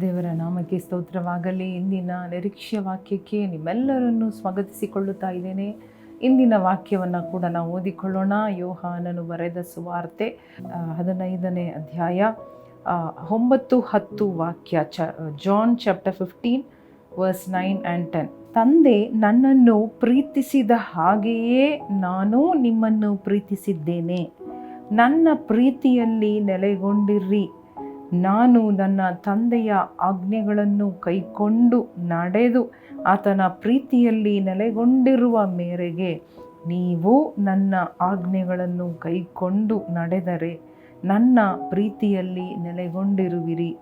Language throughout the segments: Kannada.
ದೇವರ ನಾಮಕ್ಕೆ ಸ್ತೋತ್ರವಾಗಲಿ. ಇಂದಿನ ನಿರೀಕ್ಷೆಯ ವಾಕ್ಯಕ್ಕೆ ನಿಮ್ಮೆಲ್ಲರನ್ನು ಸ್ವಾಗತಿಸಿಕೊಳ್ಳುತ್ತಾ ಇದ್ದೇನೆ. ಇಂದಿನ ವಾಕ್ಯವನ್ನು ಕೂಡ ನಾವು ಓದಿಕೊಳ್ಳೋಣ. ಯೋಹಾನನು ಬರೆದ ಸುವಾರ್ತೆ ಹದಿನೈದನೇ ಅಧ್ಯಾಯ ಒಂಬತ್ತು ಹತ್ತು ವಾಕ್ಯ, ಚ, John chapter fifteen, verse nine and ten. ತಂದೆ, ನನ್ನನ್ನು ಪ್ರೀತಿಸಿದ ಹಾಗೆಯೇ ನಾನು ನಿಮ್ಮನ್ನು ಪ್ರೀತಿಸಿದ್ದೇನೆ. ನನ್ನ ಪ್ರೀತಿಯಲ್ಲಿ ನೆಲೆಗೊಂಡಿರ್ರಿ. ನಾನು ನನ್ನ ತಂದೆಯ ಆಜ್ಞೆಗಳನ್ನು ಕೈಕೊಂಡು ನಡೆದು ಆತನ ಪ್ರೀತಿಯಲ್ಲಿ ನೆಲೆಗೊಂಡಿರುವ ಮೇರೆಗೆ ನೀವು ನನ್ನ ಆಜ್ಞೆಗಳನ್ನು ಕೈಕೊಂಡು ನಡೆದರೆ ನನ್ನ ಪ್ರೀತಿಯಲ್ಲಿ ನೆಲೆಗೊಂಡಿರುವಿರಿ.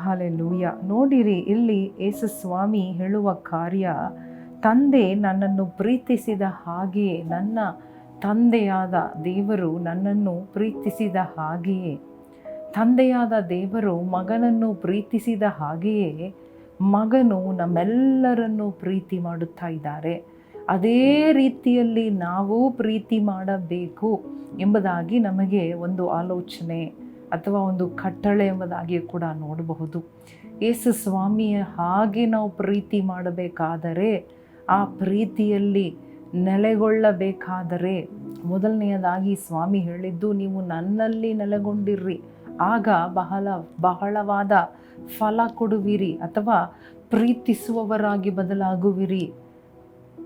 ಹಾಲೆಲೂಯ. ನೋಡಿರಿ, ಇಲ್ಲಿ ಯೇಸುಸ್ವಾಮಿ ಹೇಳುವ ಕಾರ್ಯ, ತಂದೆ ನನ್ನನ್ನು ಪ್ರೀತಿಸಿದ ಹಾಗೆಯೇ ನನ್ನ ತಂದೆಯಾದ ದೇವರು ನನ್ನನ್ನು ಪ್ರೀತಿಸಿದ ಹಾಗೆಯೇ. ತಂದೆಯಾದ ದೇವರು ಮಗನನ್ನು ಪ್ರೀತಿಸಿದ ಹಾಗೆಯೇ ಮಗನು ನಮ್ಮೆಲ್ಲರನ್ನು ಪ್ರೀತಿ ಮಾಡುತ್ತಾ ಇದ್ದಾರೆ. ಅದೇ ರೀತಿಯಲ್ಲಿ ನಾವು ಪ್ರೀತಿ ಮಾಡಬೇಕು ಎಂಬುದಾಗಿ ನಮಗೆ ಒಂದು ಆಲೋಚನೆ ಅಥವಾ ಒಂದು ಕಟ್ಟಳೆ ಎಂಬುದಾಗಿ ಕೂಡ ನೋಡಬಹುದು. ಯೇಸು ಸ್ವಾಮಿಯ ಹಾಗೆ ನಾವು ಪ್ರೀತಿ ಮಾಡಬೇಕಾದರೆ ಆ ಪ್ರೀತಿಯಲ್ಲಿ ನೆಲೆಗೊಳ್ಳಬೇಕಾದರೆ ಮೊದಲನೆಯದಾಗಿ ಸ್ವಾಮಿ ಹೇಳಿದ್ದು, ನೀವು ನನ್ನಲ್ಲಿ ನೆಲೆಗೊಂಡಿರ್ರಿ. ಆಗ ಬಹಳ ಬಹಳವಾದ ಫಲ ಕೊಡುವಿರಿ ಅಥವಾ ಪ್ರೀತಿಸುವವರಾಗಿ ಬದಲಾಗುವಿರಿ.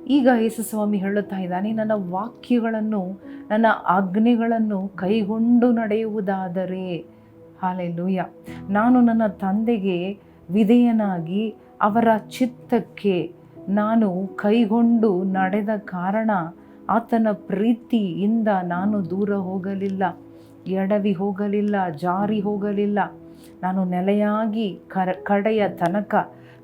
ಈಗ ಯೇಸುಸ್ವಾಮಿ ಹೇಳುತ್ತಾ ಇದ್ದಾನೆ, ನನ್ನ ವಾಕ್ಯಗಳನ್ನು, ನನ್ನ ಆಜ್ಞೆಗಳನ್ನು ಕೈಗೊಂಡು ನಡೆಯುವುದಾದರೆ, ಹಾಲೆಲೂಯ, ನಾನು ನನ್ನ ತಂದೆಗೆ ವಿಧೇಯನಾಗಿ ಅವರ ಚಿತ್ತಕ್ಕೆ ನಾನು ಕೈಗೊಂಡು ನಡೆದ ಕಾರಣ ಆತನ ಪ್ರೀತಿಯಿಂದ ನಾನು ದೂರ ಹೋಗಲಿಲ್ಲ. ಎಡವಿ ಹೋಗಲಿಲ್ಲ, ಜಾರಿ ಹೋಗಲಿಲ್ಲ. ನಾನು ನೆಲೆಯಾಗಿ ಕರ, ಕಡೆಯ ತನಕ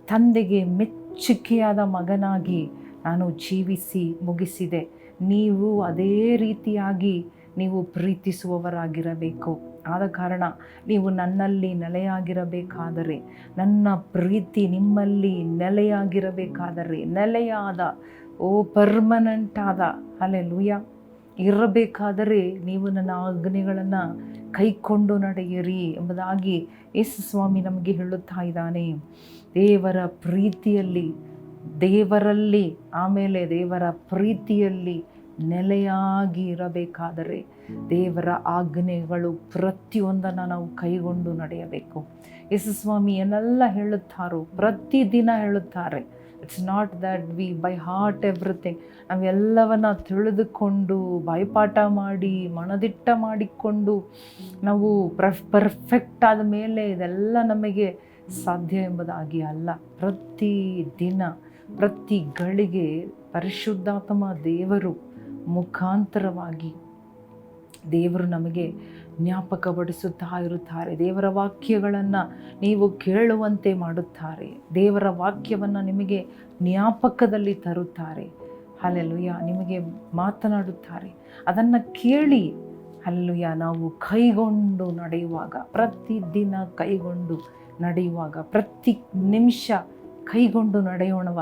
ತಂದೆಗೆ ಮೆಚ್ಚುಗೆಯಾದ ಮಗನಾಗಿ ನಾನು ಜೀವಿಸಿ ಮುಗಿಸಿದೆ. ನೀವು ಅದೇ ರೀತಿಯಾಗಿ ನೀವು ಪ್ರೀತಿಸುವವರಾಗಿರಬೇಕು. ಆದ ಕಾರಣ ನೀವು ನನ್ನಲ್ಲಿ ನೆಲೆಯಾಗಿರಬೇಕಾದರೆ, ನನ್ನ ಪ್ರೀತಿ ನಿಮ್ಮಲ್ಲಿ ನೆಲೆಯಾಗಿರಬೇಕಾದರೆ, ನೆಲೆಯಾದ, ಓ ಪರ್ಮನೆಂಟ್ ಆದ ಅಲೆ ಲೂಯ ಇರಬೇಕಾದರೆ ನೀವು ನನ್ನ ಆಜ್ಞೆಗಳನ್ನು ಕೈಕೊಂಡು ನಡೆಯಿರಿ ಎಂಬುದಾಗಿ ಯೇಸು ಸ್ವಾಮಿ ನಮಗೆ ಹೇಳುತ್ತಾ ಇದ್ದಾನೆ. ದೇವರ ಪ್ರೀತಿಯಲ್ಲಿ, ದೇವರಲ್ಲಿ, ಆಮೇಲೆ ದೇವರ ಪ್ರೀತಿಯಲ್ಲಿ ನೆಲೆಯಾಗಿ ಇರಬೇಕಾದರೆ ದೇವರ ಆಜ್ಞೆಗಳು ಪ್ರತಿಯೊಂದನ್ನು ನಾವು ಕೈಗೊಂಡು ನಡೆಯಬೇಕು. ಯೇಸು ಸ್ವಾಮಿ ಏನೆಲ್ಲ ಹೇಳುತ್ತಾರೋ, ಪ್ರತಿದಿನ ಹೇಳುತ್ತಾರೆ. It's not that we by heart everything ನಾವೆಲ್ಲವನ್ನ ತಿಳಿದುಕೊಂಡು, ಬಾಯ್ಪಾಠ ಮಾಡಿ, ಮನದಿಟ್ಟ ಮಾಡಿಕೊಂಡು, ನಾವು ಪ್ರಫ್ ಪರ್ಫೆಕ್ಟ್ ಆದ ಮೇಲೆ ಇದೆಲ್ಲ ನಮಗೆ ಸಾಧ್ಯ ಎಂಬುದಾಗಿ ಅಲ್ಲ. ಪ್ರತಿ ದಿನ, ಪ್ರತಿ ಗಳಿಗೆ ಪರಿಶುದ್ಧಾತ್ಮ ದೇವರು ಮುಖಾಂತರವಾಗಿ ದೇವರು ನಮಗೆ ಜ್ಞಾಪಕಪಡಿಸುತ್ತಾ ಇರುತ್ತಾರೆ ದೇವರ ವಾಕ್ಯಗಳನ್ನು ನೀವು ಕೇಳುವಂತೆ ಮಾಡುತ್ತಾರೆ. ದೇವರ ವಾಕ್ಯವನ್ನು ನಿಮಗೆ ಜ್ಞಾಪಕದಲ್ಲಿ ತರುತ್ತಾರೆ. ಅಲ್ಲೆಲ್ಲುಯ್ಯ ನಿಮಗೆ ಮಾತನಾಡುತ್ತಾರೆ. ಅದನ್ನು ಕೇಳಿ ಅಲ್ಲುಯ್ಯ ನಾವು ಕೈಗೊಂಡು ನಡೆಯುವಾಗ, ಪ್ರತಿದಿನ ಕೈಗೊಂಡು ನಡೆಯುವಾಗ, ಪ್ರತಿ ನಿಮಿಷ ಕೈಗೊಂಡು ನಡೆಯೋಣವ,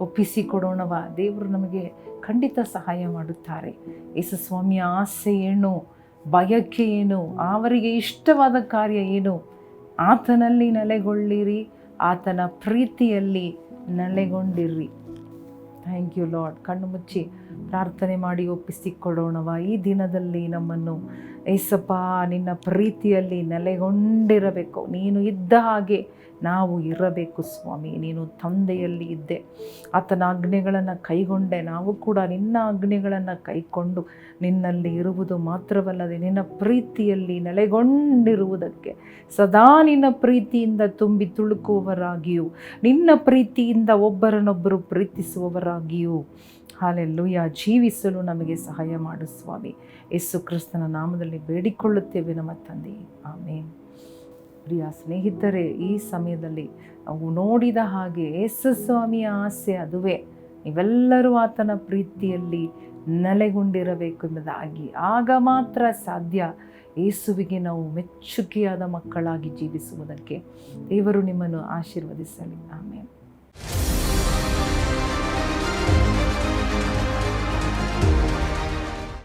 ಒಪ್ಪಿಸಿಕೊಡೋಣವ ದೇವರು ನಮಗೆ ಖಂಡಿತ ಸಹಾಯ ಮಾಡುತ್ತಾರೆ. ಯೇಸು ಸ್ವಾಮಿಯ ಆಸೆ ಏನು ಬಯಕೆ ಏನು? ಅವರಿಗೆ ಇಷ್ಟವಾದ ಕಾರ್ಯ ಏನು? ಆತನಲ್ಲಿ ನೆಲೆಗೊಳ್ಳಿರಿ, ಆತನ ಪ್ರೀತಿಯಲ್ಲಿ ನೆಲೆಗೊಂಡಿರ್ರಿ ಥ್ಯಾಂಕ್ ಯು ಲಾರ್ಡ್ ಕಣ್ಣು ಮುಚ್ಚಿ ಪ್ರಾರ್ಥನೆ ಮಾಡಿ ಒಪ್ಪಿಸಿಕೊಡೋಣವ ಈ ದಿನದಲ್ಲಿ ನಮ್ಮನ್ನು ಏಸಪ್ಪ, ನಿನ್ನ ಪ್ರೀತಿಯಲ್ಲಿ ನೆಲೆಗೊಂಡಿರಬೇಕು. ನೀನು ಇದ್ದ ಹಾಗೆ ನಾವು ಇರಬೇಕು ಸ್ವಾಮಿ. ನೀನು ತಂದೆಯಲ್ಲಿ ಇದ್ದೆ. ಆತನ ಆಜ್ಞೆಗಳನ್ನು ಕೈಗೊಂಡೆ. ನಾವು ಕೂಡ ನಿನ್ನ ಆಜ್ಞೆಗಳನ್ನು ಕೈಕೊಂಡು ನಿನ್ನಲ್ಲಿ ಇರುವುದು ಮಾತ್ರವಲ್ಲದೆ ನಿನ್ನ ಪ್ರೀತಿಯಲ್ಲಿ ನೆಲೆಗೊಂಡಿರುವುದಕ್ಕೆ ಸದಾ ನಿನ್ನ ಪ್ರೀತಿಯಿಂದ ತುಂಬಿ ತುಳುಕುವವರಾಗಿಯೂ, ನಿನ್ನ ಪ್ರೀತಿಯಿಂದ ಒಬ್ಬರನ್ನೊಬ್ಬರು ಪ್ರೀತಿಸುವವರಾಗಿಯೂ ಹಾಲೆಲ್ಲೂಯ, ಜೀವಿಸಲು ನಮಗೆ ಸಹಾಯ ಮಾಡು ಸ್ವಾಮಿ. ಯೇಸು ಕ್ರಿಸ್ತನ ನಾಮದಲ್ಲಿ ಬೇಡಿಕೊಳ್ಳುತ್ತೇವೆ ನಮ್ಮ ತಂದೆ. ಆಮೇನ್. ಪ್ರಿಯ ಸ್ನೇಹಿತರೆ, ಈ ಸಮಯದಲ್ಲಿ ನಾವು ನೋಡಿದ ಹಾಗೆ ಯೇಸು ಸ್ವಾಮಿಯ ಆಸೆ ಅದುವೇ. ನೀವೆಲ್ಲರೂ ಆತನ ಪ್ರೀತಿಯಲ್ಲಿ ನೆಲೆಗೊಂಡಿರಬೇಕು ಎಂಬುದಾಗಿ. ಆಗ ಮಾತ್ರ ಸಾಧ್ಯ ಯೇಸುವಿಗೆ ನಾವು ಮೆಚ್ಚುಗೆಯಾದ ಮಕ್ಕಳಾಗಿ ಜೀವಿಸುವುದಕ್ಕೆ. ದೇವರು ನಿಮ್ಮನ್ನು ಆಶೀರ್ವದಿಸಲಿ. ಆಮೇಲೆ